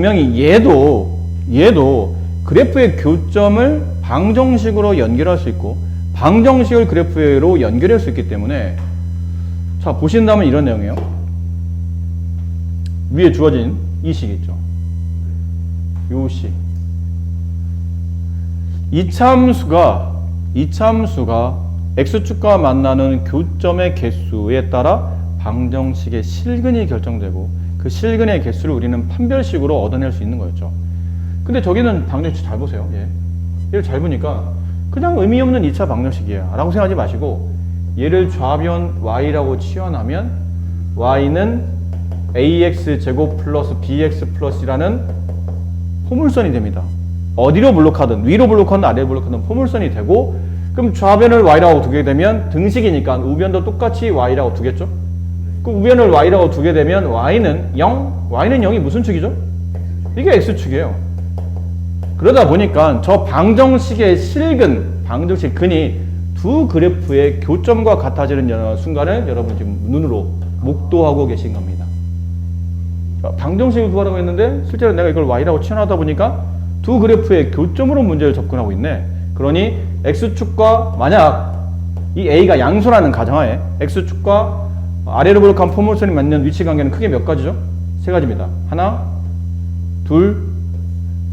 분명히 얘도 얘도 그래프의 교점을 방정식으로 연결할 수 있고 방정식을 그래프로 연결할 수 있기 때문에 자 보신다면 이런 내용이에요. 위에 주어진 이 식 있죠. 요 식. 이참수가 이참수가 x축과 만나는 교점의 개수에 따라 방정식의 실근이 결정되고 그 실근의 개수를 우리는 판별식으로 얻어낼 수 있는 거였죠. 근데 저기는 방정식 잘 보세요. 예. 얘를 잘 보니까 그냥 의미 없는 2차 방정식이야. 라고 생각하지 마시고 얘를 좌변 y라고 치환하면 y는 ax 제곱 플러스 bx 플러스라는 포물선이 됩니다. 어디로 블록하든 위로 블록하든 아래로 블록하든 포물선이 되고 그럼 좌변을 y라고 두게 되면 등식이니까 우변도 똑같이 y라고 두겠죠? 그 우변을 y라고 두게 되면 y는 0, y는 0이 무슨 축이죠? 이게 x축이에요. 그러다 보니까 저 방정식의 실근, 방정식 근이 두 그래프의 교점과 같아지는 순간을 여러분 지금 눈으로 목도하고 계신 겁니다. 방정식을 구하라고 했는데 실제로 내가 이걸 y라고 치환하다 보니까 두 그래프의 교점으로 문제를 접근하고 있네. 그러니 x축과 만약 이 a가 양수라는 가정하에 x축과 아래로 블록한 포물선이 맞는 위치 관계는 크게 몇 가지죠? 세 가지입니다. 하나, 둘,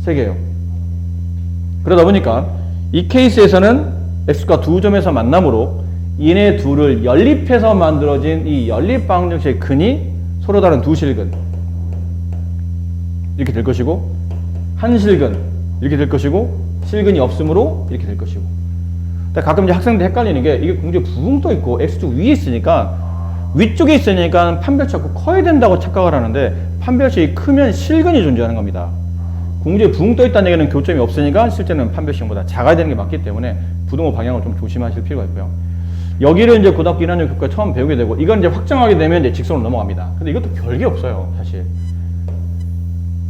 세 개요. 그러다 보니까 이 케이스에서는 x가 두 점에서 만남으로 이네 둘을 연립해서 만들어진 이 연립 방정식의 근이 서로 다른 두 실근 이렇게 될 것이고 한 실근 이렇게 될 것이고 실근이 없으므로 이렇게 될 것이고 가끔 이제 학생들 헷갈리는 게 이게 공중에 붕떠 있고 x축 위에 있으니까 위쪽에 있으니까 자꾸 커야 된다고 착각을 하는데 판별식이 크면 실근이 존재하는 겁니다. 공중에 붕 떠 있다는 얘기는 교점이 없으니까 실제는 판별식보다 작아야 되는 게 맞기 때문에 부등호 방향을 좀 조심하실 필요가 있고요. 여기를 이제 고등학교 1학년 교과 처음 배우게 되고 이건 이제 확정하게 되면 이제 직선으로 넘어갑니다. 근데 이것도 별게 없어요, 사실.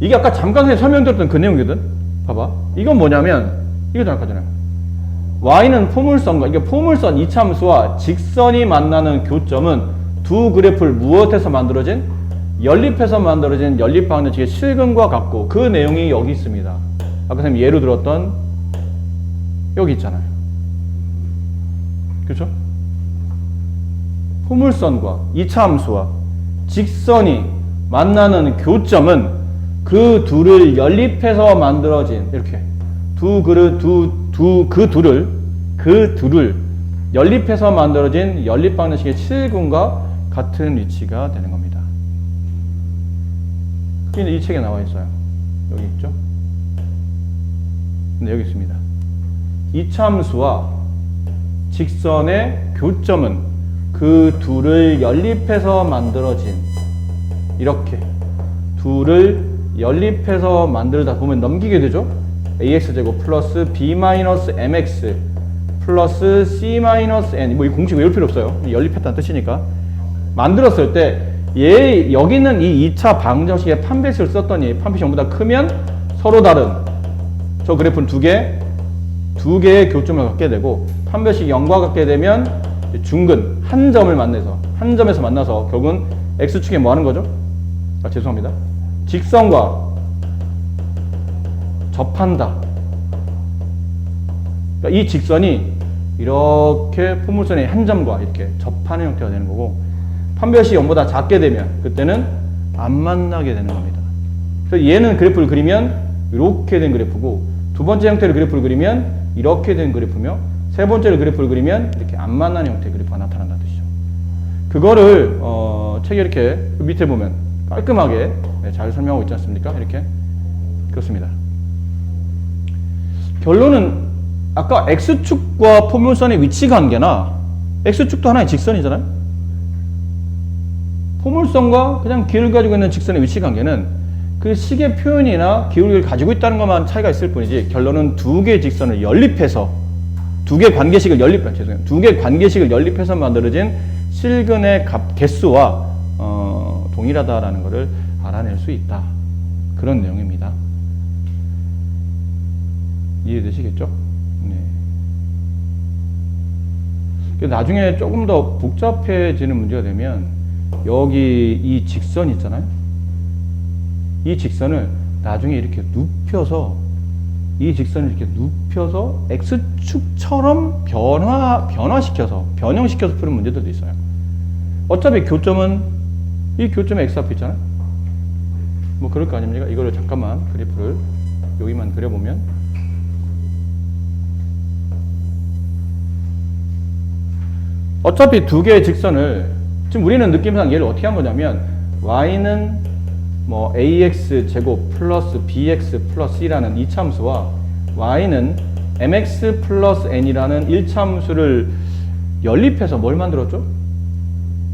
이게 아까 잠깐 전에 설명드렸던 그 내용이거든. 봐봐. 이건 뭐냐면 이거 정확하잖아요. y는 포물선과 이게 포물선 이참수와 직선이 만나는 교점은 두 그래프를 무엇해서 만들어진 연립해서 만들어진 연립 방정식의 실근과 같고 그 내용이 여기 있습니다. 아까 선생님 예로 들었던 여기 있잖아요. 그렇죠? 포물선과 이차함수와 직선이 만나는 교점은 그 둘을 연립해서 만들어진 이렇게 두 그릇 두두 그 둘을 그 둘을 연립해서 만들어진 연립 방정식의 실근과 같은 위치가 되는 겁니다. 이 책에 나와 있어요. 여기 있죠? 네, 여기 있습니다. 이참수와 직선의 교점은 그 둘을 연립해서 만들어진 이렇게 둘을 연립해서 만들다 보면 넘기게 되죠. ax제곱 플러스 b-mx 플러스 c-n 뭐 이 공식 외울 필요 없어요. 연립했다는 뜻이니까 만들었을 때 얘 여기는 이 2차 방정식의 판별식을 썼더니 판별식 전보다 크면 서로 다른 저 그래프는 두 개, 두 개의 교점을 갖게 되고 판별식 0과 같게 되면 중근 한 점을 만나서 한 점에서 만나서 결국은 x축에 뭐 하는 거죠? 아, 죄송합니다. 직선과 접한다. 그러니까 이 직선이 이렇게 포물선의 한 점과 이렇게 접하는 형태가 되는 거고 판별식 0보다 작게 되면 그때는 안 만나게 되는 겁니다. 그래서 얘는 그래프를 그리면 이렇게 된 그래프고 두 번째 형태의 그래프를 그리면 이렇게 된 그래프며 세 번째로 그래프를 그리면 이렇게 안 만나는 형태의 그래프가 나타난다는 뜻이죠. 그거를 어, 책에 이렇게 그 밑에 보면 깔끔하게 네, 잘 설명하고 있지 않습니까? 이렇게 그렇습니다. 결론은 아까 x축과 포물선의 위치 관계나 x축도 하나의 직선이잖아요. 포물선과 그냥 기울을 가지고 있는 직선의 위치 관계는 그 식의 표현이나 기울기를 가지고 있다는 것만 차이가 있을 뿐이지 결론은 두 개의 직선을 연립해서 두 개의 관계식을 연립 죄송해요 두 개의 관계식을 연립해서 만들어진 실근의 값 개수와 어, 동일하다라는 것을 알아낼 수 있다 그런 내용입니다. 이해되시겠죠? 네. 나중에 조금 더 복잡해지는 문제가 되면 여기 이 직선 있잖아요. 이 직선을 나중에 이렇게 눕혀서 이 직선을 이렇게 눕혀서 x축처럼 변화 변화시켜서 변형시켜서 푸는 문제들도 있어요. 어차피 교점은 이 교점에 x 앞에 있잖아요. 뭐 그럴 거 아닙니까? 이거를 잠깐만 그래프를 여기만 그려보면 어차피 두 개의 직선을 지금 우리는 느낌상 얘를 어떻게 한 거냐면 y는 뭐 ax 제곱 플러스 bx 플러스 c라는 이참수와 y는 mx 플러스 n이라는 1참수를 연립해서 뭘 만들었죠?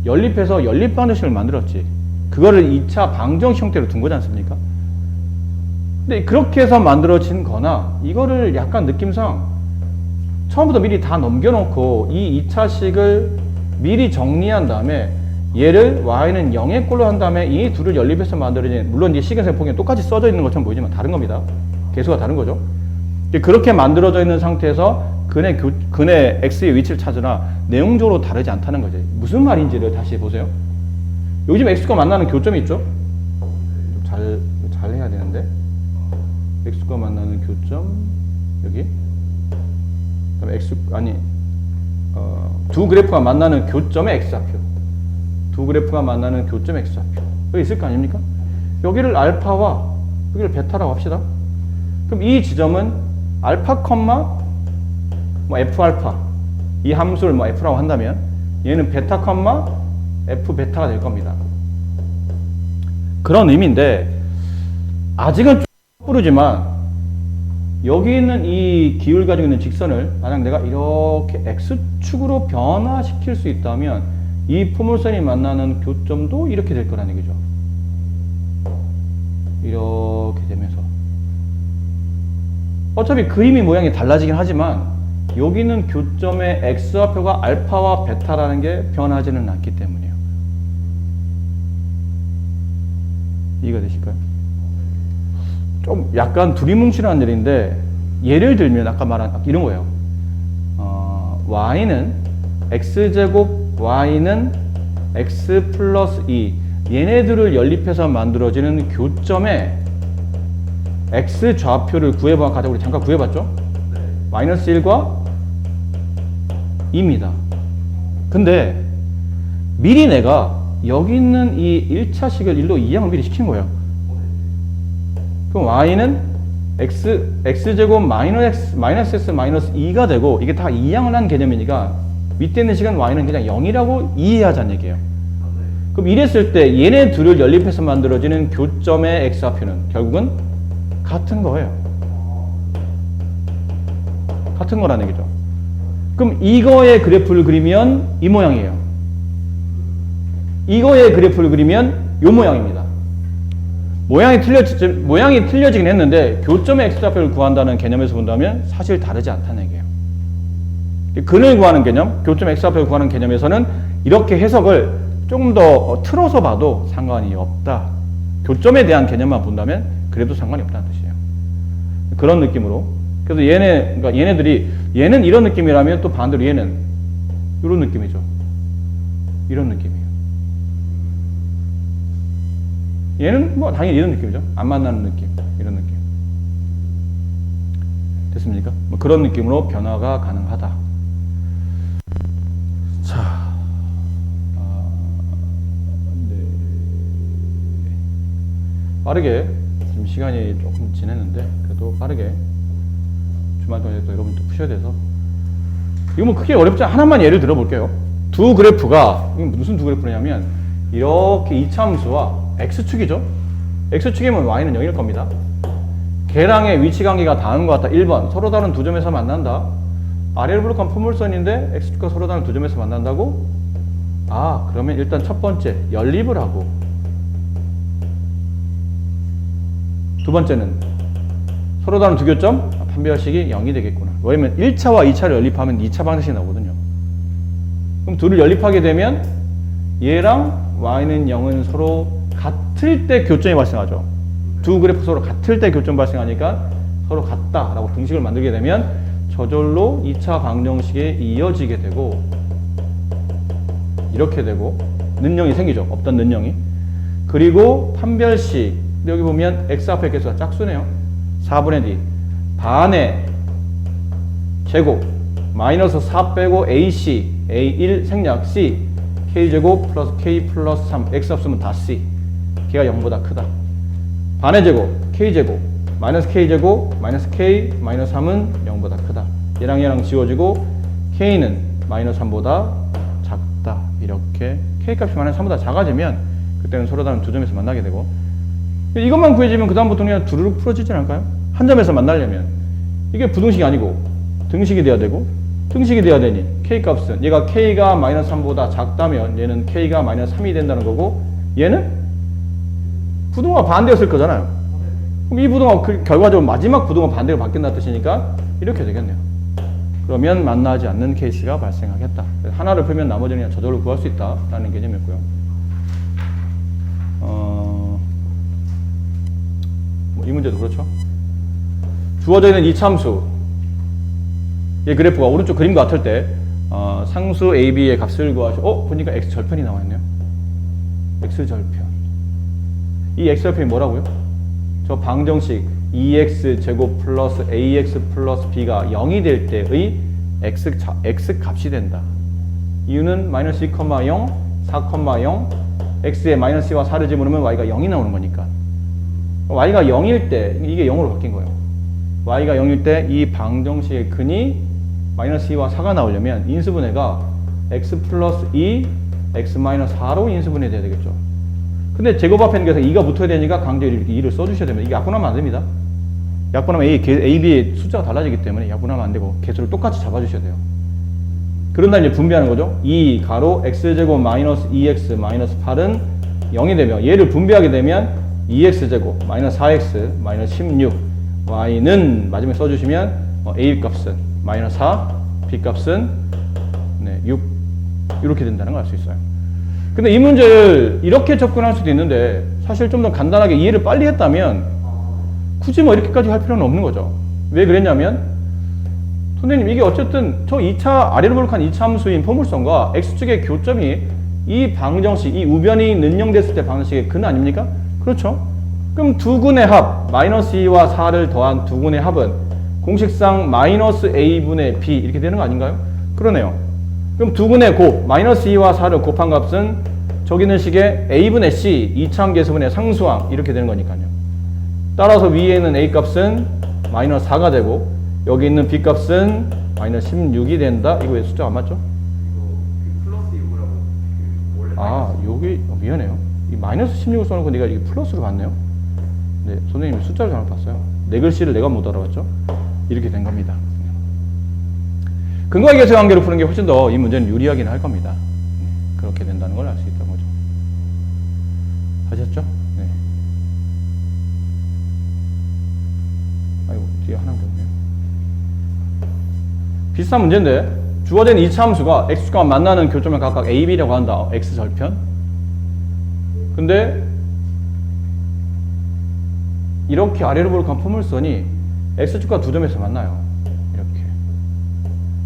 연립해서 연립 방정식을 만들었지. 그거를 2차 방정식 형태로 둔 거지 않습니까? 근데 그렇게 해서 만들어진 거나 이거를 약간 느낌상 처음부터 미리 다 넘겨놓고 이 2차식을 미리 정리한 다음에 얘를 y는 0의 꼴로 한 다음에 이 둘을 연립해서 만들어진 물론 시간생 폭이 똑같이 써져 있는 것처럼 보이지만 다른 겁니다. 개수가 다른 거죠. 그렇게 만들어져 있는 상태에서 근의 교, 근의 x의 위치를 찾으나 내용적으로 다르지 않다는 거지. 무슨 말인지를 다시 보세요. 요즘 x가 만나는 교점이 있죠? 좀 잘, 잘 해야 되는데. x가 만나는 교점, 여기. 그 x, 아니, 어, 두 그래프가 만나는 교점의 x좌표. 두 그래프가 만나는 교점의 x좌표. 여기 있을 거 아닙니까? 여기를 알파와 여기를 베타라고 합시다. 그럼 이 지점은 알파 컴마 뭐 f 알파 이 함수를 뭐 f라고 한다면 얘는 베타 컴마 f 베타가 될 겁니다. 그런 의미인데 아직은 좀 섣부르지만 여기 있는 이 기울 가지고 있는 직선을 만약 내가 이렇게 x축으로 변화시킬 수 있다면 이 포물선이 만나는 교점도 이렇게 될 거라는 얘기죠. 이렇게 되면서 어차피 그림이 모양이 달라지긴 하지만 여기는 교점의 x좌표가 알파와 베타라는 게 변하지는 않기 때문이에요. 이해가 되실까요? 좀 약간 두리뭉실한 일인데 예를 들면 아까 말한 이런 거예요. 어, y는 x제곱 y는 x 플러스 2 얘네들을 연립해서 만들어지는 교점에 x 좌표를 구해봐 가자 우리 잠깐 구해봤죠? 마이너스 1과 2입니다. 근데 미리 내가 여기 있는 이 1차식을 1로 이항을 미리 시킨 거예요. 그럼 y는 x, x제곱 마이너스 x, 마이너스 x 마이너스 2가 되고 이게 다 이항을 한 개념이니까 밑에 있는 시간 y는 그냥 0이라고 이해하자는 얘기예요. 그럼 이랬을 때 얘네 둘을 연립해서 만들어지는 교점의 x좌표는 결국은 같은 거예요. 같은 거라는 얘기죠. 그럼 이거의 그래프를 그리면 이 모양이에요. 이거의 그래프를 그리면 이 모양입니다. 모양이 틀려 모양이 틀려지긴 했는데 교점의 x좌표를 구한다는 개념에서 본다면 사실 다르지 않다는 얘기예요. 근을 구하는 개념, 교점 x좌표를 구하는 개념에서는 이렇게 해석을 조금 더 틀어서 봐도 상관이 없다. 교점에 대한 개념만 본다면 그래도 상관이 없다는 뜻이에요. 그런 느낌으로. 그래서 얘네, 그러니까 얘네들이 얘는 이런 느낌이라면 또 반대로 얘는 이런 느낌이죠. 이런 느낌이에요. 얘는 뭐 당연히 이런 느낌이죠. 안 만나는 느낌. 이런 느낌. 됐습니까? 뭐 그런 느낌으로 변화가 가능하다. 자, 아, 네. 빠르게 지금 시간이 조금 지났는데 그래도 빠르게 주말 동안에 또 여러분 또 푸셔야 돼서 이거 뭐 크게 어렵지 않 하나만 예를 들어볼게요. 두 그래프가 무슨 두 그래프냐면 이렇게 이차함수와 x축이죠. x축이면 y는 0일 겁니다. 계량의 위치 관계가 것 같다. 1번 서로 다른 두 점에서 만난다. 아래를 블록한 포물선인데 x축과 서로 다른 두 점에서 만난다고? 아 그러면 일단 첫 번째 연립을 하고 두 번째는 서로 다른 두 교점 아, 판별식이 0이 되겠구나. 왜냐면 1차와 2차를 연립하면 2차 방정식이 나오거든요. 그럼 둘을 연립하게 되면 얘랑 y는 0은 서로 같을 때 교점이 발생하죠. 두 그래프 서로 같을 때 교점 발생하니까 서로 같다라고 등식을 만들게 되면 저절로 2차 방정식에 이어지게 되고 이렇게 되고 는영이 생기죠. 없던 는영이. 그리고 판별식 여기 보면 x 앞에 개수가 짝수네요. 4분의 d 반의 제곱 마이너스 4 빼고 ac a1 생략 c k제곱 플러스 k 플러스 3 x 없으면 다 c 걔가 0보다 크다. 반의 제곱 k제곱 마이너스 k제곱 마이너스 k 마이너스 3은 0보다 크다. 얘랑 얘랑 지워지고 k는 마이너스 3보다 작다. 이렇게 k 값이 마이너스 3보다 작아지면 그때는 서로 다른 두 점에서 만나게 되고 이것만 구해지면 그 다음부터 그냥 두루룩 풀어지지 않을까요? 한 점에서 만나려면 이게 부등식이 아니고 등식이 돼야 되고 등식이 돼야 되니 k 값은 얘가 k가 마이너스 3보다 작다면 얘는 k가 마이너스 3이 된다는 거고 얘는 부등호가 반대였을 거잖아요. 그럼 이 부등호 그 결과적으로 마지막 부등호 반대로 바뀐다는 뜻이니까 이렇게 되겠네요. 그러면 만나지 않는 케이스가 발생하겠다. 하나를 풀면 나머지는 그냥 저절로 구할 수 있다라는 개념이었고요. 어, 뭐 이 문제도 그렇죠. 주어져 있는 이 참수, 이 그래프가 오른쪽 그림과 같을 때 어, 상수 a, b의 값을 구하시오. 어? 보니까 x 절편이 나와 있네요. x 절편. 이 x 절편이 뭐라고요? 저 방정식 2x 제곱 플러스 ax 플러스 b가 0이 될 때의 x, 자, x 값이 된다. 이유는 마이너스 2,0, 4,0, x에 마이너스 2와 4를 집어넣으면 y가 0이 나오는 거니까. y가 0일 때 이게 0으로 바뀐 거예요. y가 0일 때 이 방정식의 근이 마이너스 2와 4가 나오려면 인수분해가 x 플러스 2, x 마이너스 4로 인수분해 돼야 되겠죠. 근데 제곱 앞에 있는 게 2가 붙어야 되니까 강제로 이렇게 2를 써주셔야 됩니다. 이게 약분하면 안 됩니다. 약분하면 A, B의 숫자가 달라지기 때문에 약분하면 안 되고 개수를 똑같이 잡아주셔야 돼요. 그런 다음에 이제 분배하는 거죠. 2 가로 x제곱 마이너스 2x 마이너스 8은 0이 되면 얘를 분배하게 되면 2x제곱 마이너스 4x 마이너스 16 y는 마지막에 써주시면 어, a 값은 마이너스 4 b 값은 네, 6 이렇게 된다는 걸 알 수 있어요. 근데 이 문제를 이렇게 접근할 수도 있는데 사실 좀 더 간단하게 이해를 빨리 했다면 굳이 뭐 이렇게까지 할 필요는 없는 거죠. 왜 그랬냐면 선생님 이게 어쨌든 저 2차 아래로 볼록한 2차 함수인 포물선과 x축의 교점이 이 방정식 이 우변이 능령됐을 때 방정식의 근 아닙니까? 그렇죠. 그럼 두 근의 합 마이너스 2와 4를 더한 두 근의 합은 공식상 마이너스 a분의 b 이렇게 되는 거 아닌가요? 그러네요. 그럼 두 근의 곱 마이너스 2와 4를 곱한 값은 저기 있는 식의 a분의 c 이차함계수분의 상수항 이렇게 되는 거니까요. 따라서 위에 있는 a 값은 마이너스 4가 되고 여기 있는 b 값은 마이너스 16이 된다. 이거 왜 숫자 안 맞죠? 이거 그 플러스 6이라고 그 원래 아 여기 어, 미안해요. 이 마이너스 16을 써놓고 내가 이게 플러스로 봤네요. 네 선생님이 숫자를 잘못 봤어요. 내 글씨를 내가 못 알아봤죠? 이렇게 된 겁니다. 근거의 계수 관계로 푸는 게 훨씬 더 이 문제는 유리하긴 할 겁니다. 네, 그렇게 된다는 걸 알 수 있다는 거죠. 하셨죠? 네. 아이고 뒤에 하나 더 있네요. 비슷한 문제인데 주어진 이차 함수가 x가 만나는 교점을 각각 a, b라고 한다. x 절편. 근데 이렇게 아래로 볼록한 포물선이 x축과 두 점에서 만나요.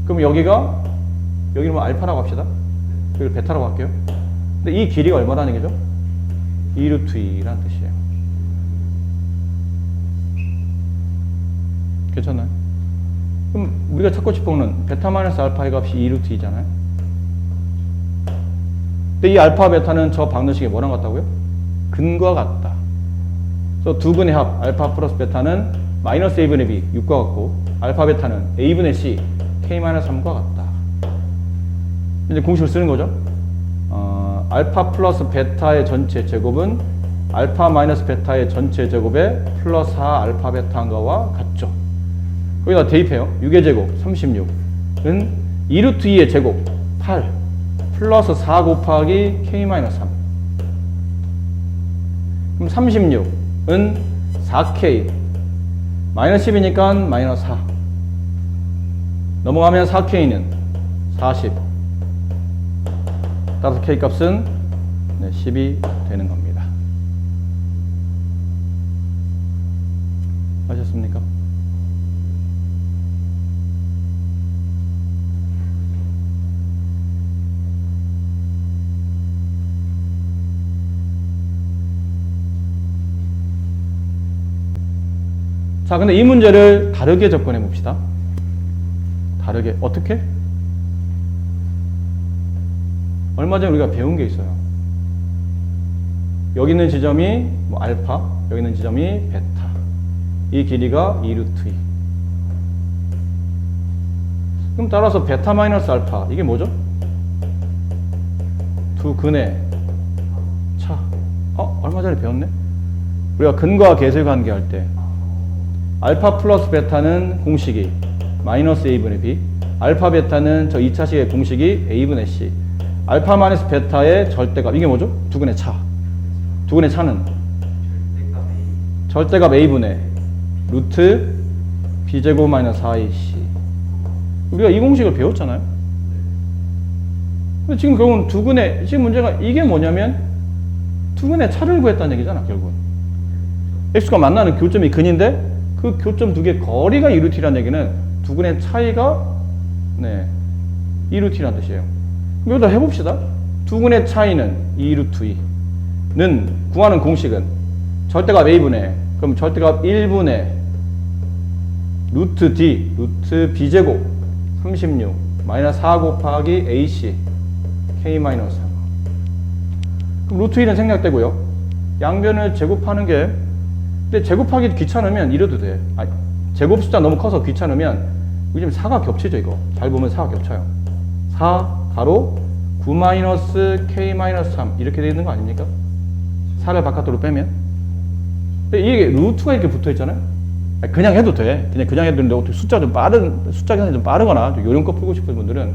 그럼 여기가 여기는 뭐 알파라고 합시다. 여기를 베타라고 할게요. 근데 이 길이가 얼마라는 얘기죠? 2루트 2라는 뜻이에요. 괜찮나요? 그럼 우리가 찾고 싶은 베타 마이너스 알파의 값이 2루트 2잖아요. 근데 이 알파 베타는 저 방정식에 뭐랑 같다고요? 근과 같다. 그래서 두 근의 합 알파 플러스 베타는 마이너스 a분의 b 6과 같고 알파 베타는 a분의 c k 마이너스 3과 같다. 이제 공식을 쓰는 거죠. 어, 알파 플러스 베타의 전체 제곱은 알파 마이너스 베타의 전체 제곱의 플러스 4 알파 베타인 거와 같죠. 거기다 대입해요. 6의 제곱 36은 2루트 2의 제곱 8 플러스 4 곱하기 k 마이너스 3 그럼 36은 4k 마이너스 10이니까 마이너스 4 넘어가면 4k는 40 따라서 k 값은 네, 10이 되는 겁니다. 아셨습니까? 자, 근데 이 문제를 다르게 접근해 봅시다. 다르게. 어떻게? 얼마 전에 우리가 배운 게 있어요. 여기 있는 지점이 뭐 알파, 여기 있는 지점이 베타. 이 길이가 2루트 2. 그럼 따라서 베타 마이너스 알파, 이게 뭐죠? 두 근의 차. 어, 얼마 전에 배웠네? 우리가 근과 계수의 관계 할 때, 알파 플러스 베타는 공식이 마이너스 a분의 b, 알파 베타는 저 2차식의 공식이 a분의 c, 알파 마이너스 베타의 절대값, 이게 뭐죠? 두 근의 차. 두 근의 차는 절대값 a분의 루트 b제곱 마이너스 4ac. 우리가 이 공식을 배웠잖아요. 근데 지금 결국은 두 근의, 지금 문제가 이게 뭐냐면 두 근의 차를 구했다는 얘기잖아, 결국은. x가 만나는 교점이 근인데 그 교점 두 개 거리가 2루트라는 얘기는 두 근의 차이가 네, 2루트라는 뜻이에요. 여기다 해봅시다. 두 근의 차이는 2루트 2는 구하는 공식은 절대값 a분의 그럼 절대값 1분의 루트 d 루트 b제곱 36 마이너스 4 곱하기 ac k 마이너스 3 그럼 루트 1은 생략되고요. 양변을 제곱하는 게 근데 제곱하기 귀찮으면 이래도 돼. 아니, 제곱 숫자 너무 커서 귀찮으면 요즘 4가 겹치죠 이거. 잘 보면 4가 겹쳐요. 4 가로 9 마이너스 k 마이너스 3 이렇게 되어 있는 거 아닙니까? 4를 바깥으로 빼면 근데 이게 루트가 이렇게 붙어 있잖아요. 그냥 해도 돼. 그냥 그냥 해도 되는데 어떻게 숫자 좀 빠른 숫자 계산이 좀 빠르거나 좀 요령껏 풀고 싶은 분들은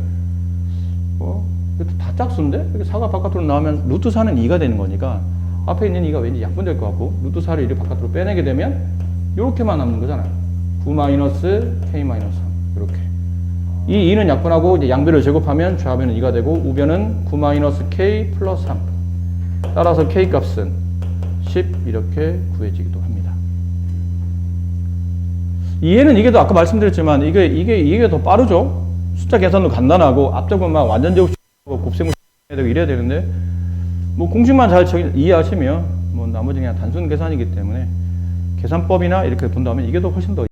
어? 이것도 다 짝수인데 이렇게 4가 바깥으로 나오면 루트 4는 2가 되는 거니까 앞에 있는 2가 왠지 약분될 것 같고 루트 4를 이렇게 바깥으로 빼내게 되면 이렇게만 남는 거잖아요. 9 마이너스 k 마이너스 3 이렇게 이 2는 약분하고 이제 양변을 제곱하면 좌변은 2가 되고 우변은 9 마이너스 k 플러스 3 따라서 k 값은 10 이렇게 구해지기도 합니다. 이해는 이게 더 아까 말씀드렸지만 이게 이게 이게 더 빠르죠. 숫자 계산도 간단하고 앞쪽은 막 완전 제곱하고 곱셈을 해야 되고 이래야 되는데 뭐 공식만 잘 정- 이해하시면 뭐 나머지 그냥 단순 계산이기 때문에 계산법이나 이렇게 본다면 이게 더 훨씬 더